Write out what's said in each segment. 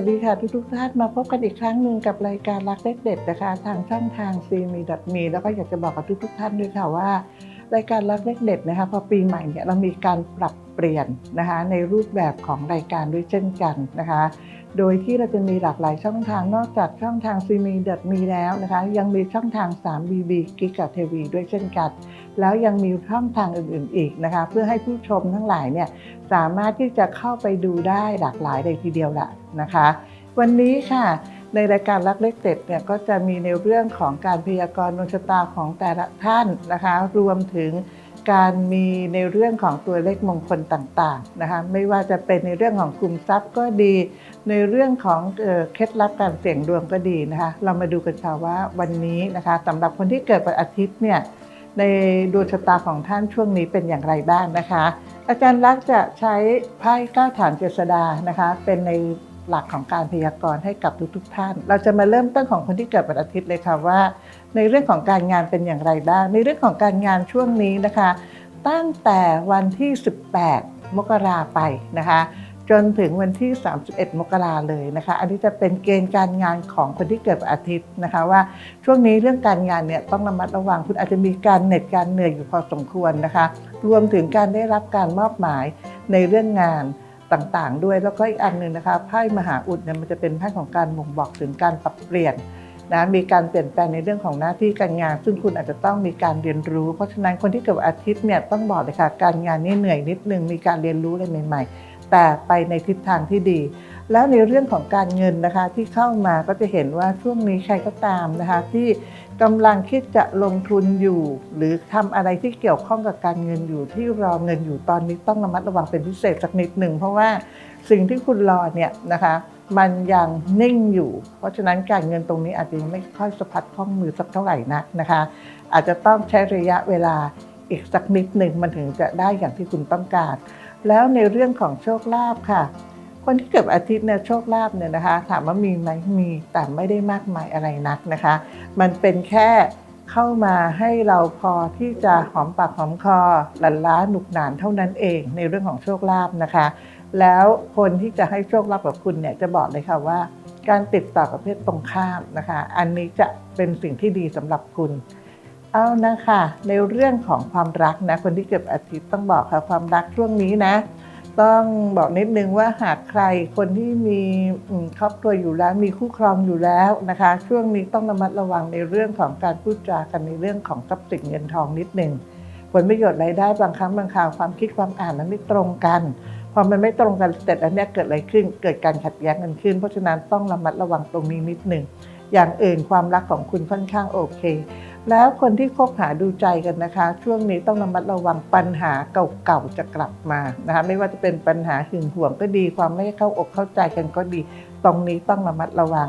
สวัสดีค่ะทุกทุกท่านมาพบกันอีกครั้งหนึ่งกับรายการรักเลขเด็ดนะคะ ทางช่องทางซีมีดัมีแล้วก็อยากจะบอกกับทุกทุกท่านด้วยค่ะว่า รายการรักเลขเด็ดนะคะพอปีใหม่เนี่ยเรามีการปรับเปลี่ยนนะคะในรูปแบบของรายการด้วยเช่นกันนะคะ โดยที่เราจะมีหลากหลายช่องทางนอกจากช่องทางซีมีดัมีแล้วนะคะ ยังมีช่องทาง 3BB กิกะเทวีด้วยเช่นกัน แล้วยังมีช่องทางอื่นๆอีกนะคะ เพื่อให้ผู้ชมทั้งหลายเนี่ยสามารถที่จะเข้าไปดูได้หลากหลายเลยทีเดียวละนะคะ วันนี้ค่ะในรายการรักเล็กเด็ดเนี่ยก็จะมีในเรื่องของการพยากรณ์ดวงชะตาของแต่ละท่านนะคะ รวมถึง การมีในเรื่องของตัวเลขมงคลต่างๆนะคะไม่ว่าจะเป็นในเรื่องของกลุ่มทรัพย์ก็ดี ในเรื่องของเออเคล็ดลับการเสี่ยงดวงก็ดีนะคะเรามาดูกันค่ะว่าวันนี้นะคะสำหรับคนที่เกิดวันอาทิตย์เนี่ยในดวงชะตาของท่านช่วงนี้เป็นอย่างไรบ้างนะคะ อาจารย์ลักษ์จะใช้ไพ่ก้าฐานเจษดานะคะเป็นใน หลักของการพยากรณ์ให้กับทุกๆท่าน เราจะมาเริ่มต้นของคนที่เกิดวันอาทิตย์เลยค่ะว่า ในเรื่องของการงานเป็นอย่างไรบ้าง ในเรื่องของการงานช่วงนี้นะคะ ตั้งแต่วันที่ 18 มกราไปนะคะจนถึงวันที่ 31 มกราเลยนะคะ อันนี้จะเป็นเกณฑ์การงานของคนที่เกิดวันอาทิตย์นะคะว่าช่วงนี้เรื่องการงานเนี่ยต้องระมัดระวังคุณอาจจะมีการเหน็ดการเหนื่อยอยู่พอสมควรนะคะ รวมถึงการได้รับการมอบหมายในเรื่องงาน ต่างๆ ด้วยแล้วก็อีกอันหนึ่งนะคะไพ่มหาอุดเนี่ยมันจะเป็นไพ่ของการบ่งบอกถึงการปรับเปลี่ยนนะมีการเปลี่ยนแปลงในเรื่องของหน้าที่การงาน ซึ่งคุณอาจจะต้องมีการเรียนรู้ เพราะฉะนั้นคนที่เกิดอาทิตย์เนี่ยต้องบอกเลยค่ะการงานนี่เหนื่อยนิดนึงมีการเรียนรู้อะไรใหม่ ๆ แต่ไปในทิศทางที่ดี แล้วในเรื่องของการเงินนะคะที่เข้ามาก็จะเห็นว่าช่วงนี้ใครก็ตามนะคะที่ กำลังคิดจะลงทุนอยู่ หรือทำอะไรที่เกี่ยวข้องกับการเงินอยู่ที่รอเงินอยู่ตอนนี้ต้องระมัดระวังเป็นพิเศษสักนิดหนึ่งเพราะว่าสิ่งที่คุณรอเนี่ยนะคะมันยังนิ่งอยู่ เพราะฉะนั้นการเงินตรงนี้อาจจะยังไม่ค่อยสะพัดคล่องมือสักเท่าไหร่นักนะคะ อาจจะต้องใช้ระยะเวลาอีกสักนิดหนึ่งมันถึงจะได้อย่างที่คุณต้องการ แล้วในเรื่องของโชคลาภค่ะ คนที่เกิดอาทิตย์เนี่ยโชคลาภเนี่ยนะคะ ถามว่ามีไหมมีแต่ไม่ได้มากมายอะไรนักนะคะ มันเป็นแค่เข้ามาให้เราพอที่จะหอมปากหอมคอหลั่นล้าหนุกหนานเท่านั้นเองในเรื่องของโชคลาภนะคะ แล้วคนที่จะให้โชคลาภกับคุณเนี่ยจะบอกเลยค่ะว่า การติดต่อกับเพศตรงข้ามนะคะ อันนี้จะเป็นสิ่งที่ดีสำหรับคุณเอานะคะในเรื่องของความรักนะคนที่เกิดอาทิตย์ต้องบอกค่ะความรักช่วงนี้นะ ต้องบอกนิดนึงว่าหากใครคนที่มีครอบครัวอยู่แล้วมีคู่ครองอยู่แล้วนะคะ ช่วงนี้ต้องระมัดระวังในเรื่องของการพูดจากันในเรื่องของทรัพย์สินเงินทองนิดนึงผลประโยชน์รายได้บางครั้งบางคราวความคิดความอ่านนั้นไม่ตรงกันพอมันไม่ตรงกันเสร็จแล้วเนี่ยเกิดอะไรขึ้น เกิดการขัดแย้งกันขึ้น เพราะฉะนั้นต้องระมัดระวังตรงนี้นิดหนึ่งอย่างอื่นความรักของคุณค่อนข้างโอเค แล้วคนที่คบหาดูใจกันนะคะ ช่วงนี้ต้องระมัดระวังปัญหาเก่าๆจะกลับมานะคะไม่ว่าจะเป็นปัญหาหึงหวงก็ดี ความไม่เข้าอกเข้าใจกันก็ดี ตรงนี้ต้องระมัดระวัง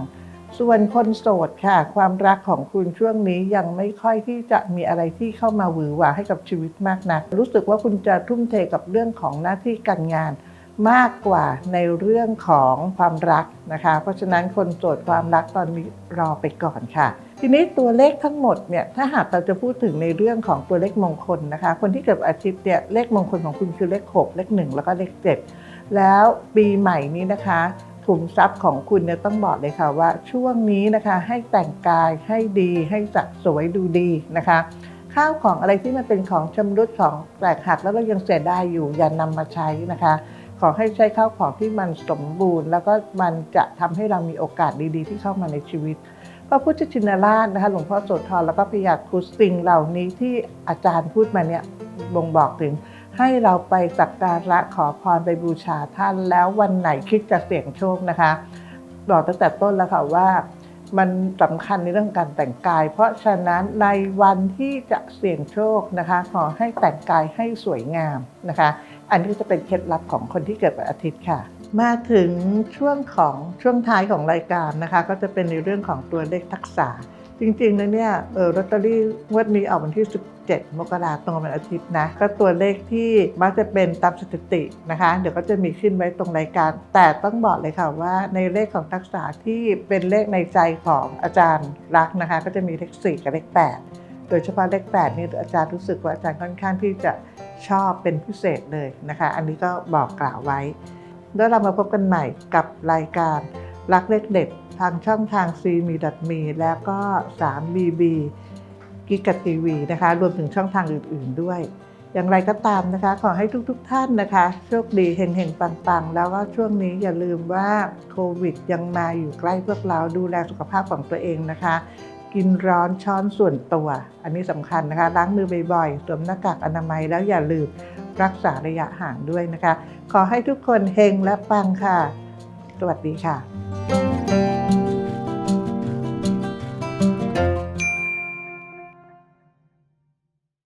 ส่วนคนโสดค่ะ ความรักของคุณช่วงนี้ยังไม่ค่อยที่จะมีอะไรที่เข้ามาหวือหวาให้กับชีวิตมากนัก รู้สึกว่าคุณจะทุ่มเทกับเรื่องของหน้าที่การงาน มากกว่าในเรื่องของความรักนะคะ เพราะฉะนั้นคนโสดความรักตอนนี้รอไปก่อนค่ะ ทีนี้ตัวเลขทั้งหมดเนี่ยถ้าหากเราจะพูดถึงในเรื่องของตัวเลขมงคลนะคะ คนที่เกิดอาทิตย์เนี่ยเลขมงคลของคุณคือเลข 6 เลข 1 แล้วก็เลข 7 แล้วปีใหม่นี้นะคะถุมทรัพย์ของคุณเนี่ยต้องบอกเลยค่ะว่าช่วงนี้นะคะให้แต่งกายให้ดีให้จัดสวยดูดีนะคะข้าวของอะไรที่มันเป็นของชำรุดของแตกหักแล้วเรายังเสียได้อยู่อย่านำมาใช้นะคะ ขอให้ใช้ข้าวของที่มันสมบูรณ์ แล้วก็มันจะทำให้เรามีโอกาสดีๆ ที่เข้ามาในชีวิตพระพุทธชินราชนะคะหลวงพ่อโสธรแล้วก็พยาครุฑสิ่งเหล่านี้ที่อาจารย์พูดมาเนี่ยบ่งบอกถึง ให้เราไปสักการะขอพรไปบูชาท่านแล้ววันไหนคิดจะเสี่ยงโชคนะคะบอกตั้งแต่ต้นแล้วค่ะว่ามันสำคัญในเรื่องการแต่งกาย เพราะฉะนั้นในวันที่จะเสี่ยงโชคนะคะ ขอให้แต่งกายให้สวยงามนะคะ อันนี้จะเป็นเคล็ดลับของคนที่เกิดวันอาทิตย์ค่ะ มาถึงช่วงของช่วงท้ายของรายการนะคะ ก็จะเป็นในเรื่องของตัวเลขทักษะ จริงๆแล้วเนี่ยเออลอตเตอรี่งวดนี้ออกวันที่ 17 มกราคมตรงวันอาทิตย์นะ ก็ตัวเลขที่มักจะเป็นตามสถิตินะคะ เดี๋ยวก็จะมีขึ้นไว้ตรงรายการ แต่ต้องบอกเลยค่ะว่าในเลขของทักษะที่เป็นเลขในใจของอาจารย์รักนะคะ ก็จะมีเลข4กับเลข8 โดยเฉพาะเลข8นี่อาจารย์รู้สึกว่าอาจารย์ค่อนข้างที่จะชอบเป็นพิเศษเลยนะคะ อันนี้ก็บอกกล่าวไว้ แล้วเรามาพบกันใหม่กับรายการรักเลขเด็ดทางช่องทาง c m e m e แล้วก็ 3BB กิกะทีวีนะคะ รวมถึงช่องทางอื่น ๆด้วย อย่างไรก็ตามนะคะ ขอให้ทุกๆทท่านนะคะ โชคดีเฮงๆ ปังๆ แล้วก็ช่วงนี้อย่าลืมว่าโควิดยังมาอยู่ใกล้พวกเราดูแลสุขภาพของตัวเองนะคะ กินร้อนช้อนส่วนตัว อันนี้สำคัญนะคะ ล้างมือบ่อยๆ สวมหน้ากากอนามัยแล้วอย่าลืมรักษาระยะห่างด้วยนะคะ ขอให้ทุกคนเฮงและปังค่ะ สวัสดีค่ะ